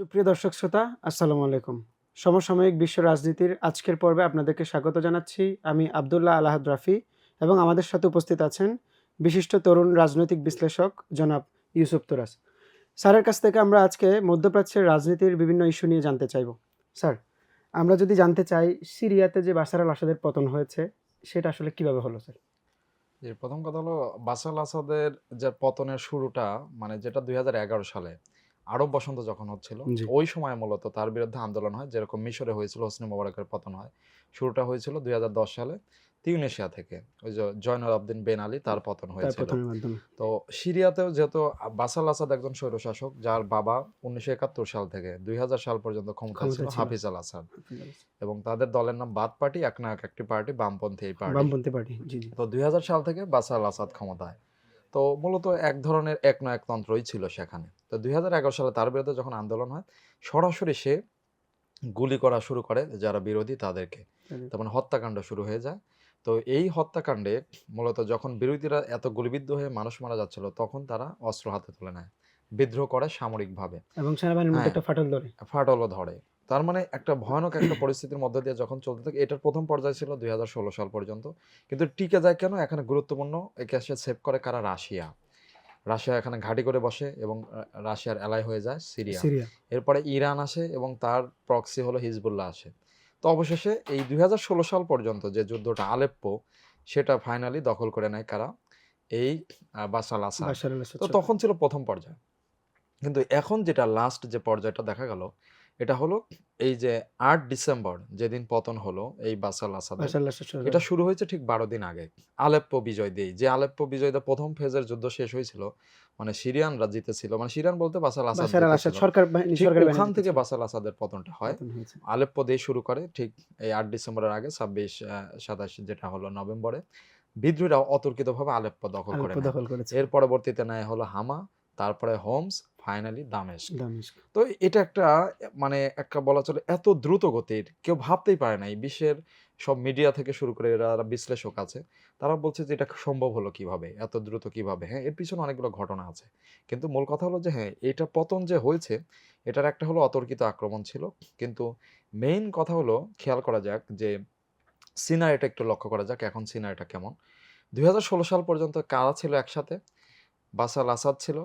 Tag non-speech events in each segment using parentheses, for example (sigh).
সুপ্রিয় দর্শক শ্রোতা, আসসালামু আলাইকুম। সমসাময়িক বিশ্ব রাজনীতির আজকের পর্বে আপনাদেরকে স্বাগত জানাচ্ছি। আমি আবদুল্লাহ আলাহাদ রাফি এবং আমাদের সাথে উপস্থিত আছেন বিশিষ্ট তরুণ রাজনৈতিক বিশ্লেষক জনাব ইউসুফ তুরাস। স্যারের কাছ থেকে আমরা আজকে মধ্যপ্রাচ্যের রাজনীতির বিভিন্ন ইস্যু নিয়ে জানতে চাইব। স্যার, আমরা যদি জানতে চাই, সিরিয়াতে যে বাসার আল আসাদের পতন হয়েছে, সেটা আসলে কীভাবে হলো, স্যার? যে প্রথম কথা হলো বাসাল আসাদের যে পতনের শুরুটা মানে যেটা দুই হাজার এগারো সালে আরব বসন্ত যখন হচ্ছিল ওই সময় মূলত তার বিরুদ্ধে আন্দোলন হয় যেরকম মিশরে হয়েছিল হোসনি মোবারকের পতন হয়। শুরুটা হয়েছিল দুই সালে তিউনেশিয়া থেকে। ওই যে জয়নুল আবদিন বেন আলী তার পতন হয়েছিল। তো সিরিয়াতেও যেহেতু বাসাল আসাদ একজন স্বৈরশাসক যার বাবা উনিশশো একাত্তর সাল থেকে দুই হাজার সাল পর্যন্ত ক্ষমতা ছিল হাফিজ আল আসাদ। এবং তাদের দলের নাম বাদ পার্টি এক না এক একটি পার্টি বামপন্থী এই পার্টি। বামপন্থী তো দুই হাজার সাল থেকে বাসার আল আসাদ ক্ষমতায়। তো মূলত এক ধরনের এক না এক তন্ত্রই ছিল সেখানে। তো দুই সালে তার বিরুদ্ধে যখন আন্দোলন হয় সরাসরি সে গুলি করা শুরু করে যারা বিরোধী তাদেরকে। তার মানে হত্যাকাণ্ড শুরু হয়ে যায়। তো এই হত্যাকাণ্ডে মূলত যখন বিরোধীরা এত গুলিবিদ্ধ হয়ে মানুষ মারা যাচ্ছিল তখন তারা অস্ত্র হাতে তুলে নেয়। বিদ্রোহ করে সামরিকভাবে। এবং সেনাবাহিনীর মধ্যে হ্যাঁ। একটা ফাটল ধরে। ফাটলও ধরে। তার মানে একটা ভয়ানক একটা পরিস্থিতির মধ্যে দিয়ে যখন চলতে থাকে এটার প্রথম পর্যায়ে ছিল দুই সাল পর্যন্ত। কিন্তু টিকে যায় কেন? এখানে গুরুত্বপূর্ণ একে এসে সেভ করে কারা? রাশিয়া। রাশিয়া এখানে ঘাঁটি করে বসে এবং রাশিয়ার এলাই হয়ে যায় সিরিয়া। সিরিয়া। এরপরে ইরান আসে এবং তার প্রক্সি হলো হিজবুল্লাহ আসে। তো অবশেষে এই দুই হাজার ষোলো সাল পর্যন্ত যে যুদ্ধটা আলেপ্পো সেটা ফাইনালি দখল করে নেয় কারা? এই বাসাল আসাদ তো তখন ছিল প্রথম পর্যায়। কিন্তু এখন যেটা লাস্ট যে পর্যায়টা দেখা গেল এটা হলো এই যে আট ডিসেম্বর যেদিন পতন হলো এই বাসাল আসাদ এটা শুরু হয়েছে ঠিক বারো দিন আগে আলেপ্পো বিজয় দিয়ে যে আলেপ্পো বিজয় দিয়ে প্রথম ফেজের যুদ্ধ শেষ হয়েছিল মানে সিরিয়ানরা জিতেছিল মানে সিরিয়ান বলতে বাসাল আসাদ। সরকার ওখান থেকে বাসাল আসাদের পতনটা হয়। আলেপ্পো দিয়ে শুরু করে ঠিক এই আট ডিসেম্বরের আগে ছাব্বিশ সাতাশ যেটা হলো নভেম্বরে। বিদ্রোহীরা অতর্কিতভাবে আলেপ্পো দখল করে এর পরবর্তীতে নেয় হলো হামা তারপরে হোমস ফাইনালি দামেস্ক। তো এটা একটা মানে একটা বলা চলে এত দ্রুত গতির কেউ ভাবতেই পারে না। এই বিশ্বের সব মিডিয়া থেকে শুরু করে যারা বিশ্লেষক আছে। তারা বলছে যে এটা সম্ভব হলো কীভাবে এত দ্রুত কীভাবে। হ্যাঁ এর পিছনে অনেকগুলো ঘটনা আছে। কিন্তু মূল কথা হলো যে হ্যাঁ এটা পতন যে হয়েছে এটার একটা হলো অতর্কিত আক্রমণ ছিল। কিন্তু মেইন কথা হলো খেয়াল করা যাক যে সিনারিটা একটু লক্ষ্য করা যাক এখন সিনারিটা কেমন। দুই হাজার ষোলো সাল পর্যন্ত কারা ছিল একসাথে? বাসাল আসাদ ছিল।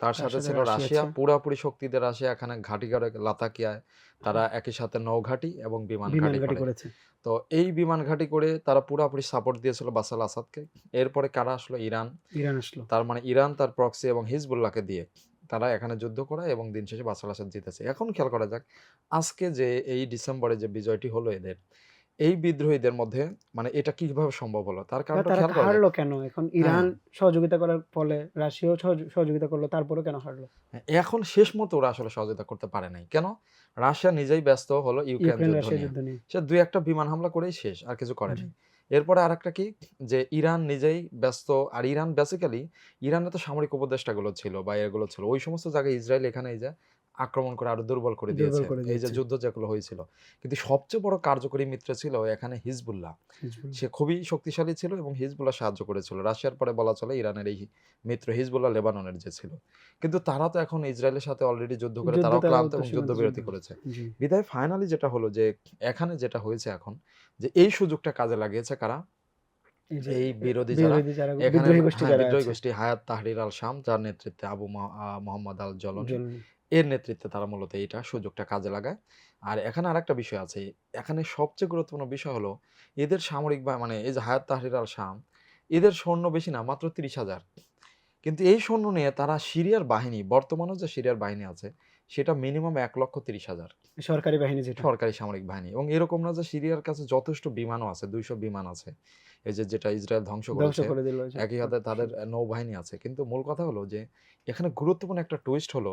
তার সাথে ছিল রাশিয়া পুরাপুরি শক্তিদের রাশিয়া এখানে ঘাঁটি করে লাতাকিয়ায় তারা একই সাথে নৌঘাটি এবং বিমান ঘাঁটি করেছে। তো এই বিমান ঘাঁটি করে তারা পুরাপুরি সাপোর্ট দিয়েছিল বাসাল আসাদকে। এরপরে কারা আসলো? ইরান। ইরান আসলো। তার মানে ইরান তার প্রক্সি এবং হিজবুল্লাহকে দিয়ে তারা এখানে যুদ্ধ করে এবং দিন শেষে বাসাল আসাদ জিতেছে। এখন খেয়াল করা যাক আজকে যে এই ডিসেম্বরে যে বিজয়টি হলো এদের এই বিদ্রোহীদের মধ্যে মানে এটা কীভাবে সম্ভব হলো? তার হারলো কেন? এখন ইরান হ্যাঁ। সহযোগিতা করার ফলে রাশিয়াও সহযোগিতা করল তারপরেও কেন হারলো? হ্যাঁ, এখন শেষ মতো ওরা আসলে সহযোগিতা করতে পারে নাই। কেন? রাশিয়া নিজেই ব্যস্ত হলো ইউক্রেন যুদ্ধ নিয়ে। সে দুই একটা বিমান হামলা করেই শেষ আর কিছু করেনি। এরপরে আরেকটা কি? যে ইরান নিজেই ব্যস্ত আর ইরান বেসিক্যালি ইরানে তো সামরিক উপদেষ্টাগুলো ছিল বা এগুলো ছিল। ওই সমস্ত জায়গায় ইসরায়েল এখানে এই যে আক্রমণ করে আরও দুর্বল করে দিয়েছে। এই যে যুদ্ধ যেগুলো হয়েছিল। কিন্তু সবচেয়ে বড় কার্যকরী মিত্র ছিল এখানে হিজবুল্লাহ। সে খুবই শক্তিশালী ছিল এবং হিজবুল্লাহ সাহায্য করেছিল। রাশিয়ার পরে বলা চলে ইরানের এই মিত্র হিজবুল্লাহ লেবাননের যে ছিল। কিন্তু তারা তো এখন ইসরায়েলের সাথে অলরেডি যুদ্ধ করে তারাও তারা ক্লান্ত এবং যুদ্ধবিরতি করেছে। বিদায় ফাইনালি যেটা হলো যে এখানে যেটা হয়েছে এখন যে এই সুযোগটা কাজে লাগিয়েছে কারা? এই বিরোধী যারা। এখানে বিদ্রোহী গোষ্ঠী হ্যাঁ, গোষ্ঠী হায়াত তাহরির আল শাম যার নেতৃত্বে আবু মহ- মোহাম্মদ আল জলনি। এর নেতৃত্বে তারা মূলত এইটা সুযোগটা কাজে লাগায়। আর এখানে আরেকটা বিষয় আছে এখানে সবচেয়ে গুরুত্বপূর্ণ বিষয় হলো এদের সামরিক বা মানে এই যে হায়াত তাহরির আল শাম এদের সৈন্য বেশি না মাত্র তিরিশ হাজার। কিন্তু এই সৈন্য নিয়ে তারা সিরিয়ার বাহিনী বর্তমানে যে সিরিয়ার বাহিনী আছে সেটা মিনিমাম এক লক্ষ তিরিশ হাজার। সরকারি বাহিনী যেটা। সরকারি সামরিক বাহিনী। এবং এরকম না যে সিরিয়ার কাছে যথেষ্ট বিমানও আছে দুইশো বিমান আছে এই যে যেটা ইসরায়েল ধ্বংস করেছে করে দিল একই সাথে তাদের নৌবাহিনী আছে। কিন্তু মূল কথা হলো যে এখানে গুরুত্বপূর্ণ একটা টুইস্ট হলো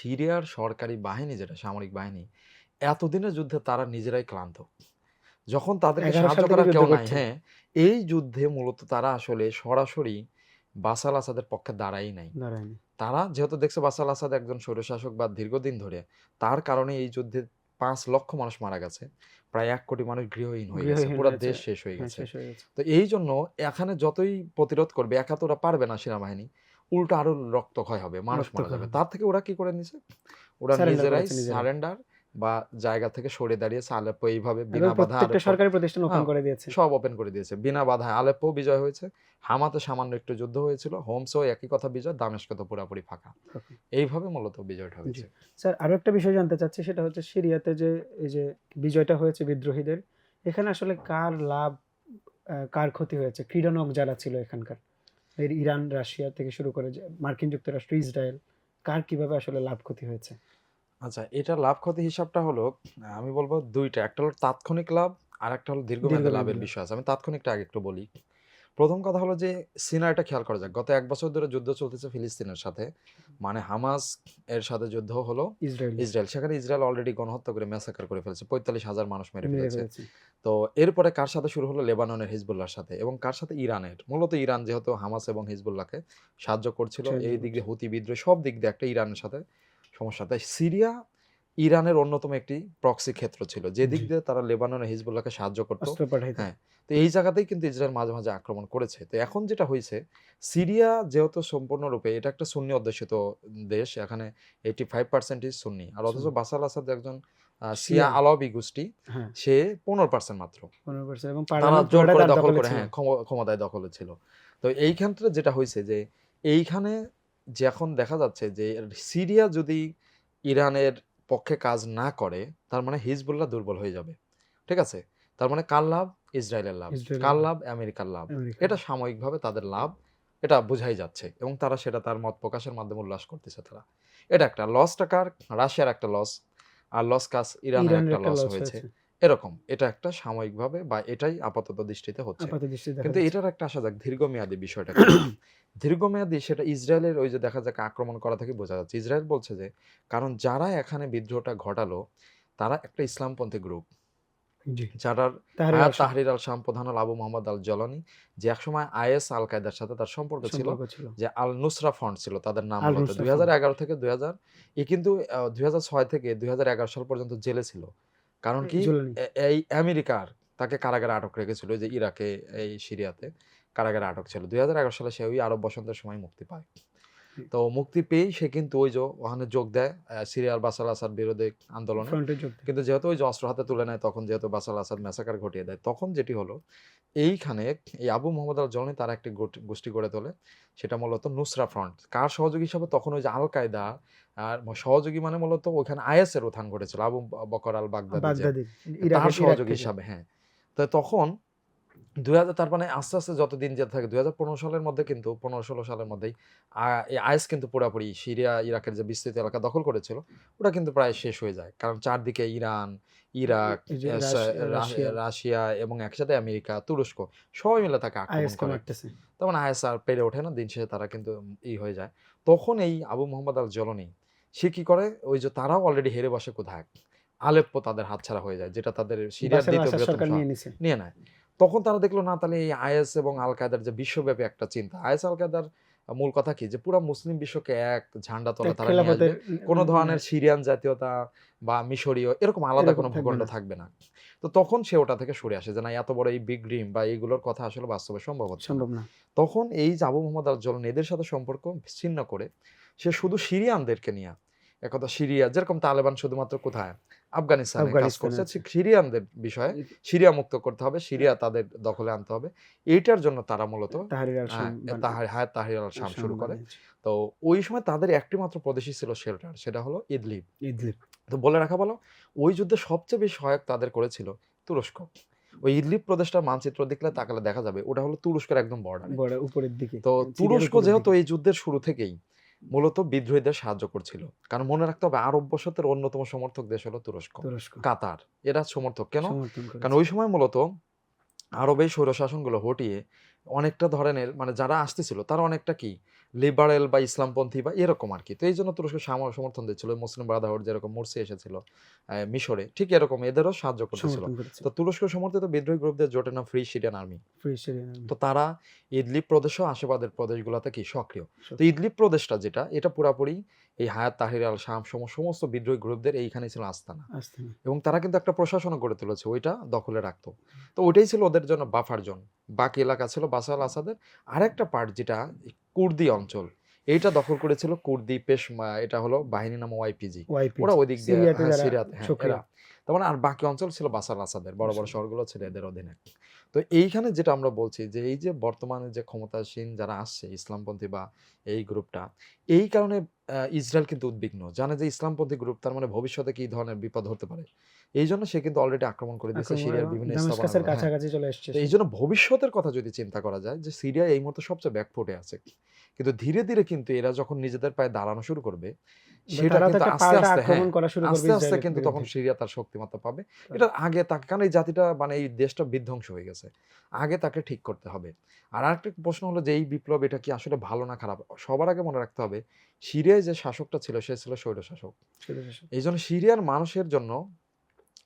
সিরিয়ার সরকারি বাহিনী যেটা সামরিক বাহিনী এতদিনের যুদ্ধে তারা নিজেরাই ক্লান্ত। যখন তাদেরকে সাহায্য করার কেউ নাই হ্যাঁ এই যুদ্ধে মূলত তারা আসলে সরাসরি বাসাল আসাদের পক্ষে দাঁড়াই নাই। তারা যেহেতু দেখছে বাসাল আসাদ একজন স্বৈরশাসক বা দীর্ঘদিন ধরে তার কারণে এই যুদ্ধে পাঁচ লক্ষ মানুষ মারা গেছে প্রায় এক কোটি মানুষ গৃহহীন হয়ে গেছে পুরো দেশ শেষ হয়ে গেছে। শেষ হয়ে গেছে। তো এই জন্য এখানে যতই প্রতিরোধ করবে একা তো ওরা পারবে না সেনাবাহিনী উল্টো আরও রক্তক্ষয় হবে মানুষ মারা যাবে। তার থেকে ওরা কি করে নিছে? ওরা নিজেরাই সারেন্ডার বা জায়গা থেকে সরে দাঁড়িয়েছে আলেপ্পো এইভাবে বিনা বাধা প্রত্যেকটা সরকারি প্রতিষ্ঠান ওপেন হ্যাঁ, করে দিয়েছে। সব ওপেন করে দিয়েছে। বিনা বাধায় আলেপ্পো বিজয় হয়েছে। হামাতে সামান্য একটু যুদ্ধ হয়েছিল। হোমসও একই কথা বিজয় দামেস্ক তো পুরোপুরি ফাঁকা. এইভাবে মূলত বিজয়টা হয়েছে। স্যার আরও একটা বিষয় জানতে চাচ্ছি সেটা হচ্ছে সিরিয়াতে যে এই যে বিজয়টা হয়েছে বিদ্রোহীদের এখানে আসলে কার লাভ কার ক্ষতি হয়েছে? ক্রীড়নক যারা ছিল এখানকার। ইরান রাশিয়া থেকে শুরু করে মার্কিন যুক্তরাষ্ট্র ইসরায়েল কার কীভাবে আসলে লাভ ক্ষতি হয়েছে? আচ্ছা এটা লাভ ক্ষতি হিসাবটা হলো আমি বলব দুইটা একটা হলো তাৎক্ষণিক লাভ আর একটা হলো দীর্ঘমেয়াদী দীর্ঘমেয়াদী লাভের বিষয় আছে। আমি তাৎক্ষণিকটা আগে একটু বলি। প্রথম কথা হলো যে সিনারিটা খেয়াল করা যাক। গত এক বছর ধরে যুদ্ধ চলতেছে ফিলিস্তিনের সাথে। মানে হামাস এর সাথে যুদ্ধ হলো ইসরায়েল। ইসরায়েল। সেখানে ইসরায়েল অলরেডি গণহত্যা করে মেসাকার করে ফেলেছে। পঁয়তাল্লিশ হাজার মানুষ মেরে ফেলেছে। তো এরপরে কার সাথে শুরু হলো? লেবাননের হিজবুল্লাহর সাথে। এবং কার সাথে? ইরানের। মূলত ইরান যেহেতু হামাস এবং হিজবুল্লাহকে সাহায্য করছিল। এই দিক দিয়ে। হুতি বিদ্রোহ সব দিক দিয়ে একটা ইরানের সাথে সমস্যা। তাই সিরিয়া ইরানের অন্যতম একটি প্রক্সি ক্ষেত্র ছিল যে দিক দিয়ে তারা লেবাননের হিজবুল্লাহকে সাহায্য করতো। হ্যাঁ। তো এই জায়গাতেই কিন্তু ইসরায়েল মাঝে মাঝে আক্রমণ করেছে। তো এখন যেটা হয়েছে সিরিয়া যেহেতু সম্পূর্ণরূপে এটা একটা সুন্নি অধ্যুষিত দেশ এখানে এইটি ফাইভ পার্সেন্টই সুন্নি। আর অথচ বাসাল আসাদ একজন শিয়া। আলাবি গোষ্ঠী হ্যাঁ। সে পনেরো পার্সেন্ট মাত্র। তারা জোর করে দখল করে হ্যাঁ ক্ষম- ক্ষমতায় দখলে ছিল। তো এই ক্ষেত্রে যেটা হয়েছে যে এইখানে যে এখন দেখা যাচ্ছে যে সিরিয়া যদি ইরানের পক্ষে কাজ না করে তার মানে হিজবুল্লাহ দুর্বল হয়ে যাবে। ঠিক আছে? তার মানে কার লাভ? ইসরায়েলের লাভ। কার লাভ। আমেরিকার লাভ। এটা সাময়িকভাবে তাদের লাভ। এটা বোঝাই যাচ্ছে। এবং তারা সেটা তার মত প্রকাশের মাধ্যমে উল্লাস করতেছে তারা। এটা একটা লস টাকার রাশিয়ার একটা লস আর লস কাজ ইরানের একটা লস হয়েছে। এরকম। এটা একটা সাময়িকভাবে বা এটাই আপাতত দৃষ্টিতে হচ্ছে। কিন্তু এটার একটা আসা যাক দীর্ঘমেয়াদী বিষয়টা (coughs) দীর্ঘমেয়াদী সেটা ইসরায়েলের ওই যে দেখা যাক আক্রমণ করা থেকে বোঝা যাচ্ছে। ইসরায়েল বলছে যে কারণ যারা এখানে বিদ্রোহটা ঘটালো তারা একটা ইসলামপন্থী গ্রুপ। জি। যারা তাহরির আল শাম প্রধান আবু মোহাম্মদ আল জলানি যে একসময় আইএস আল কায়দার সাথে তার সম্পর্ক ছিল। যে আল নুসরা ফ্রন্ট ছিল তাদের নাম দুই হাজার এগারো থেকে দুই হাজার এ কিন্তু দুই হাজার ছয় থেকে দুই হাজার এগারো সাল পর্যন্ত জেলে ছিল। কারণ কি। এই আমেরিকার তাকে কারাগারে আটক রেখেছিল যে ইরাকে এই সিরিয়াতে কারাগারে আটক ছিল। দুই হাজার এগারো সালে সে ওই আরব বসন্তের সময় মুক্তি পায়। তো মুক্তি পেয়েই সে কিন্তু ওই যে ওখানে যোগ দেয় আহ, সিরিয়ার বাসাল আসাদ বিরোধী আন্দোলনে। কিন্তু যেহেতু ওই যে অস্ত্র হাতে তুলে নেয় তখন যেহেতু বাসাল আসাদ ম্যাসাকার ঘটিয়ে দেয় তখন যেটি হলো এইখানে এই আবু মোহাম্মদ আল জলনি তার একটি গোষ্ঠী গড়ে তোলে সেটা মূলত নুসরা ফ্রন্ট কার সহযোগী হিসাবে তখন ওই যে আল কায়দা আর সহযোগী মানে মূলত ওখানে আইএস এর উত্থান ঘটেছিল আবু বকর আল বাগদাদি। তার সহযোগী হিসাবে হ্যাঁ তো তখন দুই হাজার তার মানে আস্তে আস্তে যত দিন যেতে থাকে দুই হাজার পনেরো সালের মধ্যে কিন্তু পনেরো ষোলো সালের মধ্যেই এই আইএস কিন্তু পুরোপুরি সিরিয়া ইরাকের যে বিস্তৃত এলাকা দখল করেছিল ওটা কিন্তু প্রায় শেষ হয়ে যায়। কারণ চারদিকে ইরান ইরাক রাশিয়া- এবং একসাথে আমেরিকা তুরস্ক সবাই মিলে তাকে আক্রমণ করে। তখন আইএস আর পেরে ওঠে না দিন শেষে তারা কিন্তু ই হয়ে যায়। তখন এই আবু মোহাম্মদ আল জলনি সে কি করে? ওই যে তারাও অলরেডি হেরে বসে কোথায়? আলেপ্পো তাদের হাতছাড়া হয়ে যায় যেটা তাদের সিরিয়ার দ্বিতীয়। নিয়ে নেয়। তখন তারা দেখল না তাহলে এই আইএস এবং আল কায়দার যে বিশ্বব্যাপী একটা চিন্তা আইএস আল কায়দার মূল কথা কি? যে পুরো মুসলিম বিশ্বকে এক ঝান্ডা তোলা তারা নিয়ে কোনো ধরনের সিরিয়ান জাতীয়তা বা মিশরীয় এরকম আলাদা কোনো ভূখণ্ড থাকবে না। তো তখন সে ওটা থেকে সরে আসে যে না এত বড় এই বিগ ড্রিম বা এইগুলোর কথা আসলে বাস্তবে সম্ভব হচ্ছে না। সম্ভব না। তখন এই যে আবু মোহাম্মদ আল জলন এদের সাথে সম্পর্ক ছিন্ন করে সে শুধু সিরিয়ানদেরকে নিয়ে একথা সিরিয়া যেরকম তালেবান শুধুমাত্র কোথায়? আফগানিস্তানে কাজ করছে। সিরিয়ানদের বিষয়ে সিরিয়া মুক্ত করতে হবে সিরিয়া তাদের দখলে আনতে হবে। এইটার জন্য তারা মূলত আল হ্যাঁ, শাম বান- তাহার হায়াত তাহির আল শাম শুরু করে। তো ওই সময় তাদের একটি মাত্র প্রদেশই ছিল শেল্টার সেটা হলো ইদলিব। ইদলিব। তো বলে রাখা ভালো ওই যুদ্ধে সবচেয়ে বেশি সহায়ক তাদের করেছিল তুরস্ক। ওই ইদলিব প্রদেশটার মানচিত্র দেখলে তাকালে দেখা যাবে ওটা হলো তুরস্কের একদম বর্ডার বড় উপরের দিকে। তো তুরস্ক যেহেতু এই যুদ্ধের শুরু থেকেই মূলত বিদ্রোহীদের সাহায্য করছিল। কারণ মনে রাখতে হবে আরব বসতের অন্যতম সমর্থক দেশ হলো তুরস্ক। কাতার। এরা সমর্থক। কেন? কারণ ওই সময় মূলত আরবে স্বৈরশাসনগুলো হটিয়ে অনেকটা ধরনের মানে যারা আসতেছিল তারা অনেকটা কি? লিবারেল বা ইসলামপন্থী বা এরকম আর কি। তো এই জন্য তুরস্ক সমর্থন দিচ্ছিল মুসলিম ব্রাদারহুড যেরকম মুরসি এসেছিল মিশরে ঠিক এরকম এদেরও সাহায্য করতেছিল। তো তুরস্ক সমর্থিত বিদ্রোহী গ্রুপদের জোটে না ফ্রি সিরিয়ান আর্মি। তো তারা ইদলিব প্রদেশ ও আশেপাশের প্রদেশগুলোতে কি? সক্রিয়। তো। ইদলিব প্রদেশটা যেটা এটা পুরাপুরি এই হায়াত তাহির আল শাম সমস্ত বিদ্রোহী গ্রুপদের এইখানে ছিল আস্তানা। এবং তারা কিন্তু একটা প্রশাসনও গড়ে তুলেছে ওইটা দখলে রাখতো। তো ওইটাই ছিল ওদের জন্য বাফার জোন বাকি এলাকা ছিল বাসাল আসাদের। আরেকটা পার্ট যেটা কুর্দি অঞ্চল এইটা দখল করেছিল কুর্দি পেশমা এটা হলো বাহিনী নাম ওয়াইপিজি ওয়াইপি ওরা ওই দিক দিয়ে সিরিয়াতে হ্যাঁ, হ্যাঁ, তার মানে আর বাকি অঞ্চল ছিল বাসার আসাদের বড় বড় আচ্ছা। শহরগুলো ছিল এদের অধীনে। তো এইখানে যেটা আমরা বলছি যে এই যে বর্তমানে যে ক্ষমতাসীন যারা আসছে ইসলামপন্থী বা এই গ্রুপটা এই কারণে ইসরায়েল কিন্তু উদ্বিগ্ন জানে যে ইসলামপন্থী গ্রুপ তার মানে ভবিষ্যতে কি ধরনের বিপদ হতে পারে এই জন্য সে কিন্তু অলরেডি আক্রমণ করে দিয়েছে সিরিয়ার বিভিন্ন। হ্যাঁ। কাছাকাছি চলে এসছে এই জন্য ভবিষ্যতের কথা যদি চিন্তা করা যায় যে সিরিয়া এই মুহূর্তে সবচেয়ে ব্যাকফুটে আছে কিন্তু ধীরে ধীরে কিন্তু এরা যখন নিজেদের পায়ে দাঁড়ানো শুরু করবে সেটা কিন্তু আস্তে আস্তে হ্যাঁ আক্রমণ করা শুরু করবে আস্তে আস্তে কিন্তু তখন সিরিয়া তার শক্তিমত্তা পাবে। এটা আগে তাকে কারণ এই জাতিটা মানে এই দেশটা বিধ্বংস হয়ে গেছে। আগে তাকে ঠিক করতে হবে। আর আরেকটা প্রশ্ন হলো যে এই বিপ্লব এটা কি আসলে ভালো না খারাপ? সবার আগে মনে রাখতে হবে সিরিয়ায় যে শাসকটা ছিল সে ছিল স্বৈর শাসক এই জন্য সিরিয়ার মানুষের জন্য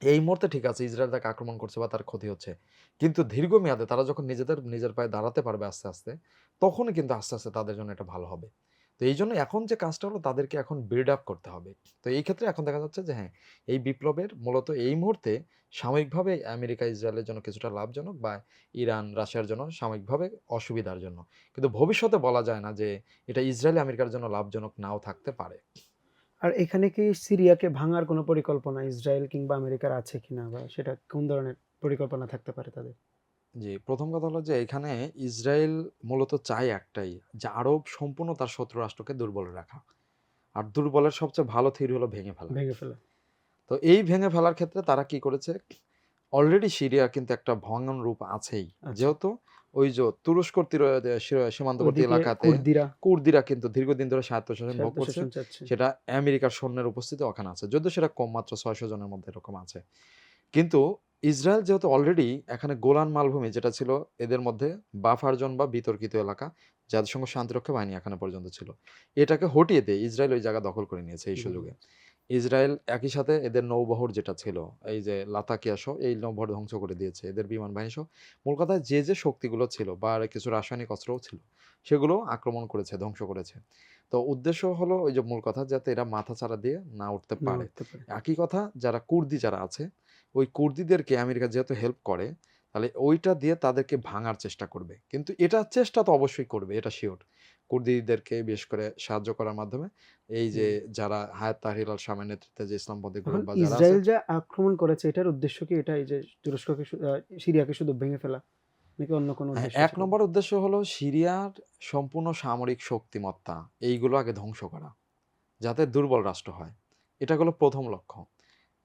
এই মুহূর্তে ঠিক আছে ইসরায়েল তাকে আক্রমণ করছে বা তার ক্ষতি হচ্ছে। কিন্তু দীর্ঘমেয়াদে তারা যখন নিজেদের নিজের পায়ে দাঁড়াতে পারবে আস্তে আস্তে তখনই কিন্তু আস্তে আস্তে তাদের জন্য এটা ভালো হবে। তো এই জন্য এখন যে কাজটা হলো তাদেরকে এখন বিল্ড আপ করতে হবে। তো এই ক্ষেত্রে এখন দেখা যাচ্ছে যে হ্যাঁ এই বিপ্লবের মূলত এই মুহূর্তে সাময়িকভাবে আমেরিকা, ইসরায়েলের জন্য কিছুটা লাভজনক বা ইরান, রাশিয়ার জন্য সাময়িকভাবে অসুবিধার জন্য। কিন্তু ভবিষ্যতে বলা যায় না যে এটা ইসরায়েল আমেরিকার জন্য লাভজনক নাও থাকতে পারে। আর এখানে কি সিরিয়াকে ভাঙার কোনো পরিকল্পনা ইসরায়েল কিংবা আমেরিকার আছে কিনা বা সেটা কোন ধরনের পরিকল্পনা থাকতে পারে তাদের? জি প্রথম কথা হলো যে এখানে ইসরায়েল মূলত চায় একটাই যে আরব সম্পূর্ণ তার শত্রু রাষ্ট্রকে দুর্বল রাখা। আর দুর্বলের সবচেয়ে ভালো থিওরি হলো ভেঙে ফেলা। ভেঙে ফেলে। তো এই ভেঙে ফেলার ক্ষেত্রে তারা কি করেছে? অলরেডি সিরিয়া কিন্তু একটা ভঙ্গন রূপ আছেই। আচ্ছা। যেহেতু ওই যে তুরস্ক তীর- সীমান্তবর্তী এলাকাতে কুর্দিরা। কুর্দিরা কিন্তু দীর্ঘদিন ধরে স্বায়ত্তশাসন ভোগ করছে। সেটা আমেরিকার সৈন্যের উপস্থিতি ওখানে আছে। যদিও সেটা কম মাত্র ছয়শো জনের মধ্যে এরকম আছে। কিন্তু ইসরায়েল যেহেতু অলরেডি এখানে গোলান মালভূমি যেটা ছিল এদের মধ্যে বাফার জোন বা বিতর্কিত এলাকা জাতিসংঘ শান্তিরক্ষা বাহিনী এখানে পর্যন্ত ছিল। এটাকে হটিয়ে দিয়ে ইসরায়েল ওই জায়গা দখল করে নিয়েছে এই সুযোগে। ইসরায়েল একই সাথে এদের নৌবহর যেটা ছিল এই যে লাতাকিয়া সহ এই নৌবহর ধ্বংস করে দিয়েছে এদের বিমান বাহিনী সহ। মূল কথা যে যে শক্তিগুলো ছিল বা আর কিছু রাসায়নিক অস্ত্রও ছিল সেগুলো আক্রমণ করেছে ধ্বংস করেছে। তো উদ্দেশ্য হলো ওই যে মূল কথা যাতে এরা মাথা চারা দিয়ে না উঠতে পারে। একই কথা যারা কুর্দি যারা আছে ওই কুর্দিদেরকে আমেরিকা যেহেতু হেল্প করে তাহলে ওইটা দিয়ে তাদেরকে ভাঙার চেষ্টা করবে। কিন্তু এটা চেষ্টা তো অবশ্যই করবে এটা শিওর কুর্দিদেরকে বিশেষ করে সাহায্য করার মাধ্যমে এই যে যারা হায়াত তাহির আল শামের নেতৃত্বে যে ইসলামপন্থী গ্রুপ বা যারা ইসরায়েল যে আক্রমণ করেছে এটার উদ্দেশ্য কি? এটা এই যে তুরস্ককে সিরিয়াকে শুধু ভেঙে ফেলা নাকি অন্য কোনো হ্যাঁ, উদ্দেশ্য এক নম্বর উদ্দেশ্য হলো সিরিয়ার সম্পূর্ণ সামরিক শক্তিমত্তা এইগুলো আগে ধ্বংস করা যাতে দুর্বল রাষ্ট্র হয়। এটা হলো প্রথম লক্ষ্য।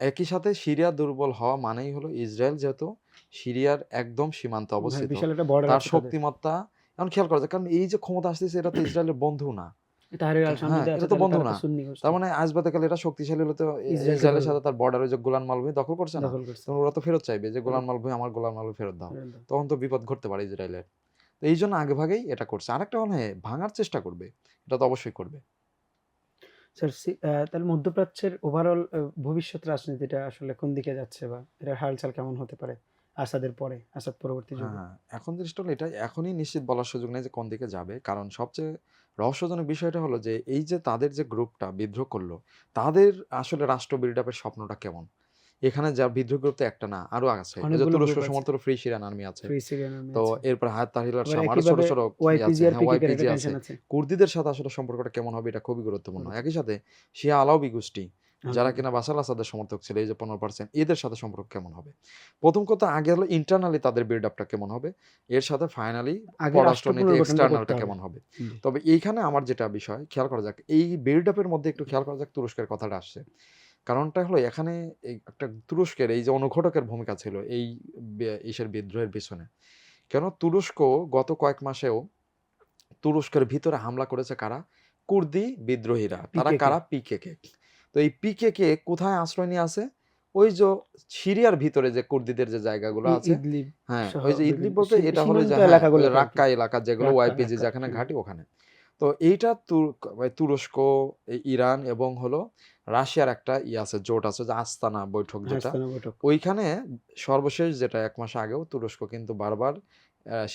একই সাথে সিরিয়া দুর্বল হওয়া মানেই হলো ইসরায়েল যেহেতু সিরিয়ার একদম সীমান্তে অবস্থিত। একটা বর্ডার তার শক্তিমত্তা এখন খেয়াল করা যায় কারণ এই যে ক্ষমতা আসতেছে এটা তো ইসরায়েলের বন্ধু না। তাহরির আল হ্যাঁ, শামীতে এটা তো বন্ধু না। তার মানে আসবাতে কালে এটা শক্তিশালী হলে তো ইসরায়েলের সাথে তার বর্ডার ওই যে গোলান মালভূমি দখল করছে না? তখন ওরা তো ফেরত চাইবে যে গোলান মালভূমি আমার গোলান মালভূমি ফেরত দাও। তখন তো বিপদ ঘটতে পারে ইসরায়েলের। তো এই জন্য আগে ভাগেই এটা করছে। আরেকটা হলো হ্যাঁ ভাঙার চেষ্টা করবে। এটা তো অবশ্যই করবে। স্যার তাহলে মধ্যপ্রাচ্যের ওভারঅল ভবিষ্যৎ রাজনীতিটা আসলে কোন দিকে যাচ্ছে বা এটার হালচাল কেমন হতে পারে আসাদের পরে, আসাদ পরবর্তী হ্যাঁ এখন জিনিসটা হলো এটা, এখনই নিশ্চিত বলার সুযোগ নেই যে কোন দিকে যাবে। কারণ সবচেয়ে রহস্যজনক বিষয়টা হলো যে এই যে তাদের যে গ্রুপটা বিদ্রোহ করল, তাদের আসলে রাষ্ট্র বিল্ড স্বপ্নটা কেমন? এখানে যা বিদ্রোহ গ্রুপ তো একটা না আরও আছে। তুরস্ক সমর্থিত ফ্রি সিরিয়ান আর্মি আছে। তো এরপর হায়াত তাহিলার আরও ছোট ছোট ওয়াইপিজি আছে। কুর্দিদের সাথে আসলে সম্পর্কটা কেমন হবে এটা খুবই গুরুত্বপূর্ণ। একই সাথে শিয়া আলাউবি গোষ্ঠী যারা হ্যাঁ। কিনা বাসাল আসাদের সমর্থক ছিল এই যে পনেরো পার্সেন্ট এদের সাথে সম্পর্ক কেমন হবে? প্রথম কথা আগে হলো ইন্টারনালি তাদের বিল্ড আপটা কেমন হবে? এর সাথে ফাইনালি পররাষ্ট্রনীতি এক্সটার্নালটা কেমন হবে? তবে এইখানে আমার যেটা বিষয় খেয়াল করা যাক এই বিল্ড আপের মধ্যে একটু খেয়াল করা যাক তুরস্কের কথাটা আসছে। কারণটা হলো এখানে একটা তুরস্কের এই যে অনুঘটকের ভূমিকা ছিল এই ইসের বিদ্রোহের পিছনে। কেন? তুরস্ক গত কয়েক মাসেও তুরস্কের ভিতরে হামলা করেছে কারা? কুর্দি বিদ্রোহীরা। তারা কারা? পিকেকে তো এই পিকেকে কোথায় আশ্রয় নিয়ে আছে ওই যে সিরিয়ার ভিতরে যে কুর্দিদের যে জায়গাগুলো আছে। হ্যাঁ ওই যে ইদলিব বলতে এটা হলো সীমান্ত হ্যাঁ। রাক্কা এলাকা যেগুলো ওয়াইপিজি যেখানে। ঘাঁটি ওখানে। তো এইটা তুরস্ক ইরান এবং হলো রাশিয়ার একটা ই আছে জোট আছে যে আস্তানা বৈঠক যেটা। ওইখানে সর্বশেষ যেটা এক মাস আগেও তুরস্ক কিন্তু বারবার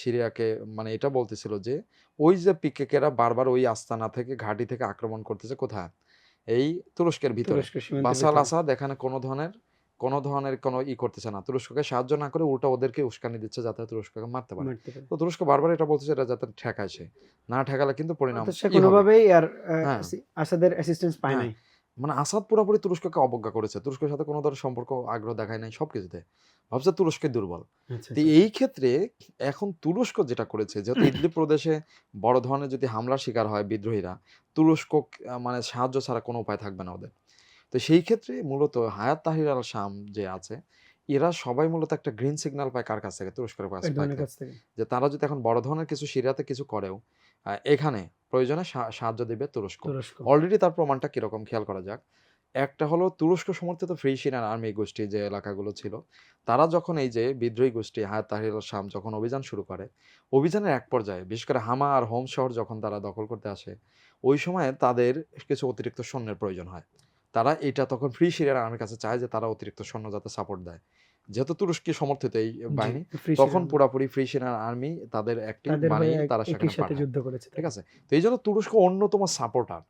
সিরিয়াকে মানে এটা বলতেছিল যে ওই যে পিকেকেরা বারবার ওই আস্তানা থেকে ঘাঁটি থেকে আক্রমণ করতেছে কোথায়? এই তুরস্কের ভিতরে। বাসাল আসাদ এখানে কোনো ধরনের কোনো ধরনের কোনো ই করতেছে না। তুরস্ককে সাহায্য না করে উল্টা ওদেরকে উস্কানি দিচ্ছে যাতে তুরস্ককে মারতে পারে। তো তুরস্ক বারবার এটা বলতেছে এটা যাতে ঠেকায় সে। না ঠেকালে কিন্তু পরিণাম সে কোনোভাবেই আর হ্যাঁ। আসাদের অ্যাসিস্ট্যান্স পায় হ্যাঁ। নাই মানে আসাদ পুরোপুরি তুরস্ককে অবজ্ঞা করেছে। তুরস্কের সাথে কোনো ধরনের সম্পর্ক আগ্রহ দেখায় নাই সবকিছুতে। ভাবছে তুরস্কে দুর্বল। আচ্ছা, তো এই ক্ষেত্রে এখন তুরস্ক যেটা করেছে যেহেতু (coughs) ইদলিব প্রদেশে বড় ধরনের যদি হামলার শিকার হয় বিদ্রোহীরা তুরস্ক মানে সাহায্য ছাড়া কোনো উপায় থাকবে না ওদের। তো সেই ক্ষেত্রে মূলত হায়াত তাহির আল শাম যে আছে এরা সবাই মূলত একটা গ্রিন সিগন্যাল পায় কার কাছ থেকে? তুরস্কের কাছ থেকে। যে তারা যদি এখন বড় ধরনের কিছু সিরিয়াতে কিছু করেও এখানে প্রয়োজনে সাহায্য দেবে তুরস্ক। অলরেডি তার প্রমাণটা কীরকম খেয়াল করা যাক। একটা হলো তুরস্ক সমর্থিত ফ্রি সিরিয়ান আর্মি গোষ্ঠী যে এলাকাগুলো ছিল তারা যখন এই যে বিদ্রোহী গোষ্ঠী হায়াত তাহির আল শাম যখন অভিযান শুরু করে অভিযানের এক পর্যায়ে বিশেষ করে হামা আর হোম শহর যখন তারা দখল করতে আসে ওই সময় তাদের কিছু অতিরিক্ত সৈন্যের প্রয়োজন হয়। তারা এটা তখন ফ্রি সিরিয়ার আর্মির কাছে চায় যে তারা অতিরিক্ত সৈন্য যাতে সাপোর্ট দেয়। যেহেতু তুরস্কি সমর্থিত এই বাহিনী তখন পুরাপুরি ফ্রি সিরিয়ার আর্মি তাদের একটি বাহিনী তারা সেখানে সাথে যুদ্ধ করেছে। ঠিক আছে? তো এই জন্য তুরস্ক অন্যতম সাপোর্টার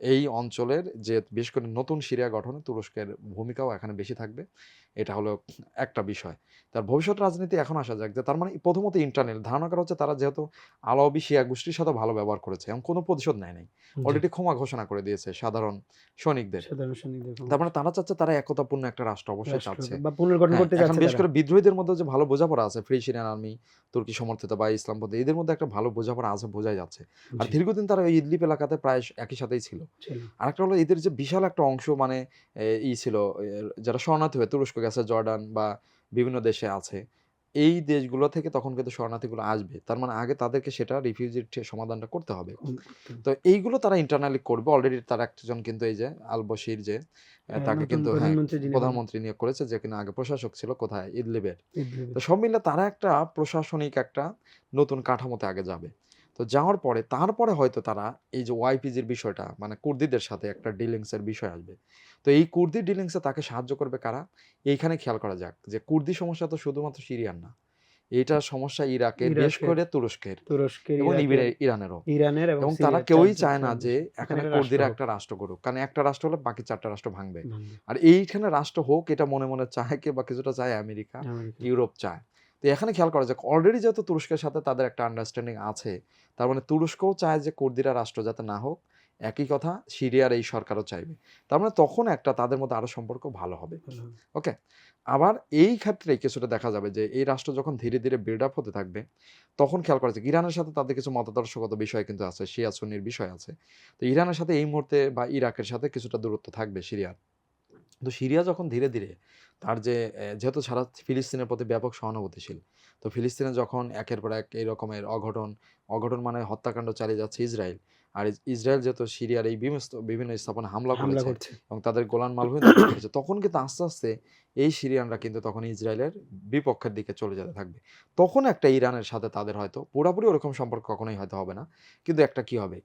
এই অঞ্চলের যে বিশেষ করে নতুন সিরিয়া গঠনে তুরস্কের ভূমিকাও এখানে বেশি থাকবে। এটা হলো একটা বিষয়। তার ভবিষ্যৎ রাজনীতি এখন আসা যাক যে তার মানে প্রথমত ইন্টারনেট ধারণা করা হচ্ছে তারা যেহেতু আলাওবি শিয়া গোষ্ঠীর সাথে ভালো ব্যবহার করেছে এবং কোনো প্রতিশোধ নেয় নাই। অলরেডি ক্ষমা ঘোষণা করে দিয়েছে সাধারণ সৈনিকদের। তার মানে তারা চাচ্ছে তারা একতাপূর্ণ একটা রাষ্ট্র অবশ্যই চাচ্ছে। হ্যাঁ, এখন বিশেষ করে বিদ্রোহীদের মধ্যে যে ভালো বোঝাপড়া আছে ফ্রি সিরিয়ান আর্মি তুর্কি সমর্থিত বা ইসলামপন্থী এদের মধ্যে একটা ভালো বোঝাপড়া আছে বোঝাই যাচ্ছে। আর দীর্ঘদিন তারা ওই ইদলিপ এলাকাতে প্রায় একই সাথেই ছিল। ছিল। আরেকটা হলো এদের যে বিশাল একটা অংশ মানে ই ছিল যারা শরণার্থী হয়ে তুরস্ক গেছে জর্ডান বা বিভিন্ন দেশে আছে এই দেশগুলো থেকে তখন কিন্তু শরণার্থীগুলো আসবে। তার মানে আগে তাদেরকে সেটা রিফিউজির সমাধানটা করতে হবে। তো এইগুলো তারা ইন্টারনালি করবে। অলরেডি তার একজন কিন্তু এই যে আল বশির যে হ্যাঁ, তাকে কিন্তু হ্যাঁ প্রধানমন্ত্রী নিয়োগ করেছে যে কিনা আগে প্রশাসক ছিল কোথায়? ইদলিবের। ইদলিবে। তো সব মিলে তারা একটা প্রশাসনিক একটা নতুন কাঠামোতে আগে যাবে। তো যাওয়ার পরে তারপরে হয়তো তারা এই যে ওয়াইপিজির বিষয়টা মানে কুর্দিদের সাথে একটা ডিলিংসের বিষয় আসবে। তো এই কুর্দি ডিলিংসে তাকে সাহায্য করবে কারা? এইখানে খেয়াল করা যাক যে কুর্দি সমস্যা তো শুধুমাত্র সিরিয়ান না। এটা সমস্যা ইরাকের বেশ করে তুরস্কের তুরস্কের এবং ইরানেরও। ইরানের এবং তারা কেউই চায় না যে এখানে কুর্দিরা একটা রাষ্ট্র করুক কারণ একটা রাষ্ট্র হলে বাকি চারটা রাষ্ট্র ভাঙবে। আর এইখানে রাষ্ট্র হোক এটা মনে মনে চায় কে বা কিছুটা চায় আমেরিকা। ইউরোপ চায়। তো এখানে খেয়াল করা যাক অলরেডি যেহেতু তুরস্কের সাথে তাদের একটা আন্ডারস্ট্যান্ডিং আছে তার মানে তুরস্কও চায় যে কুর্দিরা রাষ্ট্র যাতে না হোক একই কথা সিরিয়ার এই সরকারও চাইবে। তার মানে তখন একটা তাদের মধ্যে আরও সম্পর্ক ভালো হবে। ওকে আবার এই ক্ষেত্রে কিছুটা দেখা যাবে যে এই রাষ্ট্র যখন ধীরে ধীরে বিল্ড আপ হতে থাকবে তখন খেয়াল করা যাক ইরানের সাথে তাদের কিছু মতাদর্শগত বিষয় কিন্তু আছে শিয়া সুন্নির বিষয় আছে। তো ইরানের সাথে এই মুহূর্তে বা ইরাকের সাথে কিছুটা দূরত্ব থাকবে সিরিয়ার। তো সিরিয়া যখন ধীরে ধীরে তার যে যেহেতু সারা ফিলিস্তিনের প্রতি ব্যাপক সহানুভূতিশীল তো ফিলিস্তিনে যখন একের পর এক এই রকমের অঘটন অঘটন মানে হত্যাকাণ্ড চালিয়ে যাচ্ছে ইসরায়েল আর ইসরায়েল যেহেতু সিরিয়ার এই বিভিন্ন বিভিন্ন স্থাপনা হামলা করেছে এবং তাদের গোলান মালভূমি করেছে তখন কিন্তু আস্তে আস্তে এই সিরিয়ানরা কিন্তু তখন ইসরায়েলের বিপক্ষের দিকে চলে যেতে থাকবে। তখন একটা ইরানের সাথে তাদের হয়তো পুরোপুরি ওরকম সম্পর্ক কখনোই হয়তো হবে না কিন্তু একটা কি হবে?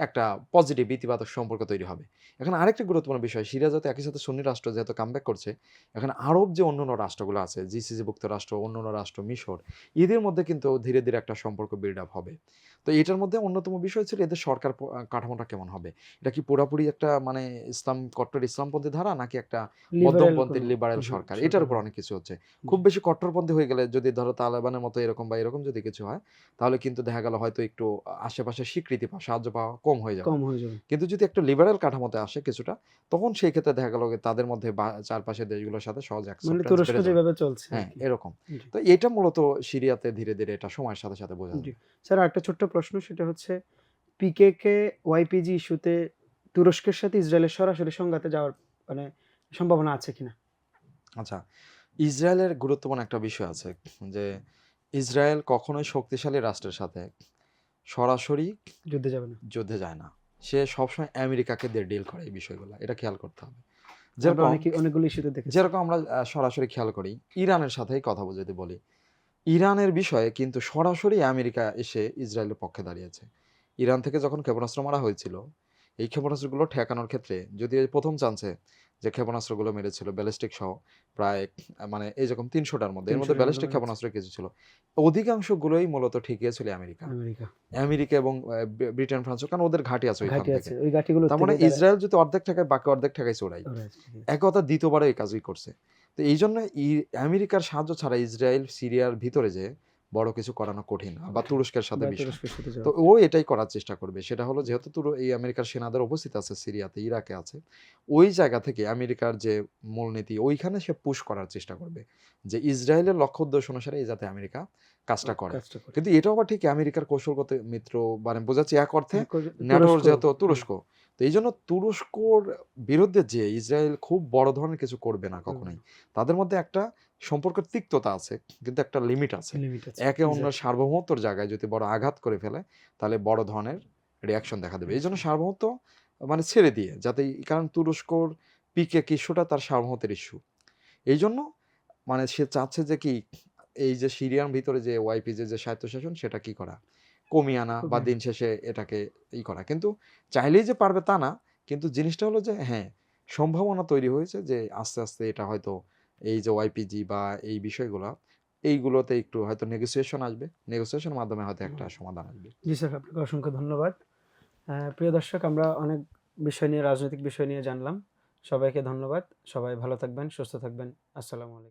একটা পজিটিভ ইতিবাচক সম্পর্ক তৈরি হবে। এখানে আরেকটা গুরুত্বপূর্ণ বিষয় সিরিয়া যাতে একই সাথে সুন্নি রাষ্ট্র যেহেতু কামব্যাক করছে এখানে আরব যে অন্যান্য রাষ্ট্রগুলো আছে জিসিসি ভুক্ত রাষ্ট্র অন্যান্য রাষ্ট্র মিশর এদের মধ্যে কিন্তু ধীরে ধীরে একটা সম্পর্ক বিল্ড আপ হবে। তো এটার মধ্যে অন্যতম বিষয় ছিল এদের সরকার কাঠামোটা কেমন হবে? এটা কি পুরোপুরি একটা মানে ইসলাম কট্টর ইসলামপন্থী ধারা নাকি একটা মধ্যমপন্থী লিবারেল সরকার? এটার উপর অনেক কিছু হচ্ছে। খুব বেশি কট্টরপন্থী হয়ে গেলে যদি ধরো তালেবানের মতো এরকম বা এরকম যদি কিছু হয় তাহলে কিন্তু দেখা গেল হয়তো একটু আশেপাশে স্বীকৃতি পাওয়া সাহায্য পাওয়া কম হয়ে যাবে। কম হয়ে যাবে। কিন্তু যদি একটু লিবারেল কাঠামোতে আসে কিছুটা তখন সেই ক্ষেত্রে দেখা গেল তাদের মধ্যে চারপাশের দেশগুলোর সাথে সহজ মানে তুরস্ক যেভাবে চলছে হ্যাঁ এরকম। তো এটা মূলত সিরিয়াতে ধীরে ধীরে এটা সময়ের সাথে সাথে বোঝা। যাবে স্যার একটা ছোট্ট প্রশ্ন সেটা হচ্ছে পিকেকে ওয়াইপিজি ইস্যুতে তুরস্কের সাথে ইসরায়েলের সরাসরি সংঘাতে যাওয়ার মানে সম্ভাবনা আছে কিনা? আচ্ছা ইসরায়েলের গুরুত্বপূর্ণ একটা বিষয় আছে যে ইসরায়েল কখনোই শক্তিশালী রাষ্ট্রের সাথে সরাসরি যুদ্ধে যাবে না। যুদ্ধে যায় না। সে সবসময় আমেরিকাকে দিয়ে ডিল করে এই বিষয়গুলো। এটা খেয়াল করতে হবে। যেরকম অনেকগুলো ইস্যুতে দেখেছি। যেরকম আমরা সরাসরি খেয়াল করি ইরানের সাথেই কথা বলে যদি বলি ইরানের বিষয়ে কিন্তু সরাসরি আমেরিকা এসে ইসরায়েলের পক্ষে দাঁড়িয়েছে। ইরান থেকে যখন ক্ষেপণাস্ত্র মারা হয়েছিল এই ক্ষেপণাস্ত্রগুলো ঠেকানোর ক্ষেত্রে যদি প্রথম চান্সে যে ক্ষেপণাস্ত্রগুলো মেরেছিল ব্যালিস্টিক সহ প্রায় মানে এই রকম তিনশোটার মধ্যে এর মধ্যে ব্যালিস্টিক ক্ষেপণাস্ত্র কিছু ছিল। অধিকাংশগুলোই মূলত ঠেকিয়েছিল আমেরিকা। আমেরিকা। এবং ব্রিটেন ফ্রান্স কারণ ওদের ঘাঁটি আছে ওইখান থেকে। তার মানে ইসরায়েল যদি অর্ধেক ঠেকায় বাকি অর্ধেক ঠেকাইছে ওরাই এক কথা দ্বিতীয়বারও এই কাজই করছে। তো এই জন্য আমেরিকার সাহায্য ছাড়া ইসরায়েল সিরিয়ার ভিতরে যে বড় কিছু করানো কঠিন বা তুরস্কের সাথে। তো ও এটাই করার চেষ্টা করবে। সেটা হলো যেহেতু তুর এই আমেরিকার সেনাদের উপস্থিত আছে সিরিয়াতে ইরাকে আছে ওই জায়গা থেকে আমেরিকার যে মূলনীতি ওইখানে সে পুশ করার চেষ্টা করবে যে ইসরায়েলের লক্ষ্য উদ্দেশ্য অনুসারে এই যাতে আমেরিকা কাজটা করে। কিন্তু এটাও আবার ঠিক আমেরিকার কৌশলগত মিত্র মানে বোঝাচ্ছে এক অর্থে ন্যাটোর যেহেতু তুরস্ক তো এই জন্য তুরস্কর বিরুদ্ধে যে ইসরায়েল খুব বড় ধরনের কিছু করবে না কখনোই তাদের মধ্যে একটা সম্পর্কের তিক্ততা আছে কিন্তু একটা লিমিট আছে। একে অন্যের সার্বভৌমত্বর জায়গায় যদি বড় আঘাত করে ফেলে তাহলে বড় ধরনের রিয়াকশন দেখা দেবে। এই জন্য সার্বভৌমত্ব মানে ছেড়ে দিয়ে যাতে কারণ তুরস্কর পিকে ইস্যুটা তার সার্বভৌমত্বের ইস্যু এই জন্য মানে সে চাচ্ছে যে কি এই যে সিরিয়ান ভিতরে যে ওয়াইপিজে যে স্বায়ত্তশাসন সেটা কি করা? কমিয়ে আনা বা দিন শেষে এটাকে ই করা। কিন্তু চাইলেই যে পারবে তা না কিন্তু জিনিসটা হলো যে হ্যাঁ সম্ভাবনা তৈরি হয়েছে যে আস্তে আস্তে এটা হয়তো এই যে ওয়াইপিজি বা এই বিষয়গুলো এইগুলোতে একটু হয়তো নেগোসিয়েশন আসবে। নেগোসিয়েশনের মাধ্যমে হয়তো একটা সমাধান আসবে। জি স্যার আপনাকে অসংখ্য ধন্যবাদ। প্রিয় দর্শক আমরা অনেক বিষয় নিয়ে রাজনৈতিক বিষয় নিয়ে জানলাম। সবাইকে ধন্যবাদ। সবাই ভালো থাকবেন সুস্থ থাকবেন। আসসালামু আলাইকুম।